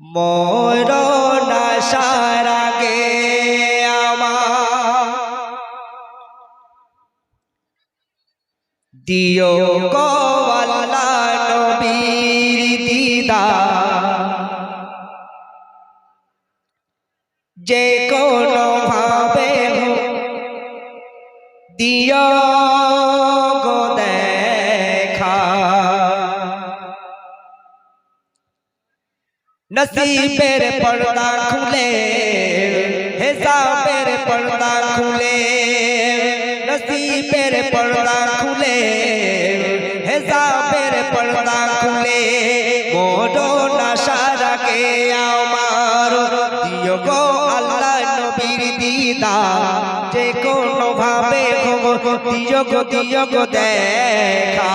মরণ আসার আগে আমার। দিও গো আল্লাহ নবীর দিদা যে কোনো ভাবে দিও নসিবের পর্দা খুলে হিসাবের পর্দা খুলে নসিবের পর্দা খুলে হিসাবের পর্দা খুলে মোড়ো নাশারাকে আমার দিও গো আল্লাহ নবীর দিদা যে কোনো ভাবে হোক দিও গো দিও গো দেখা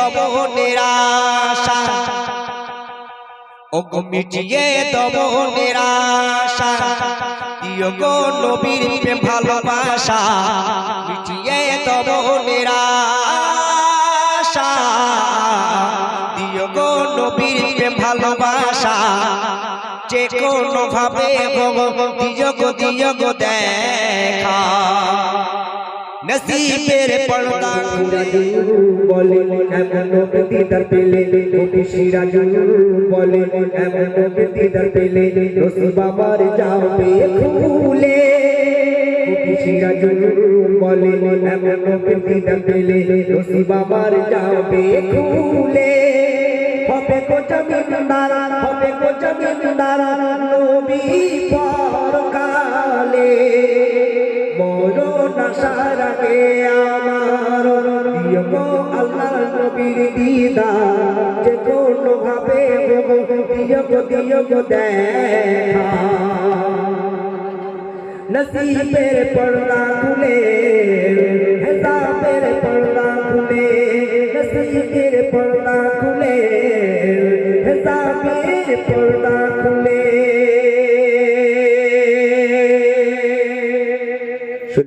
তব নিরাশা। ও মিটিয়ে তব নিরাশা। দিও গো নবীর প্রেম ভালোবাসা। মিটিয়ে তব নিরাশা। দিও গো নবীর প্রেম ভালোবাসা। যে কোনো ভাবে গো, দিও গো দেখা। নসিবের পর্দা খুলে বলে এমন দিদার পেলে কোটি সিরাজুল বলে এমন দিদার পেলে রসি বাবার যাবে খুলে কোটি সিরাজুল বলে এমন দিদার পেলে রসি বাবার যাবে খুলে হবে কো জমিদার হবে কো জমিদার নবী পরকালে আগে আমার। গো আল্লাহ নবীর দিদা যে কোনো ভাবে দিও গো দেখা। নসিবের পর্দা খুলে হেসাবের পর্দা খুলে, নসিবের পর্দা খুলে হেসাবের পর্দা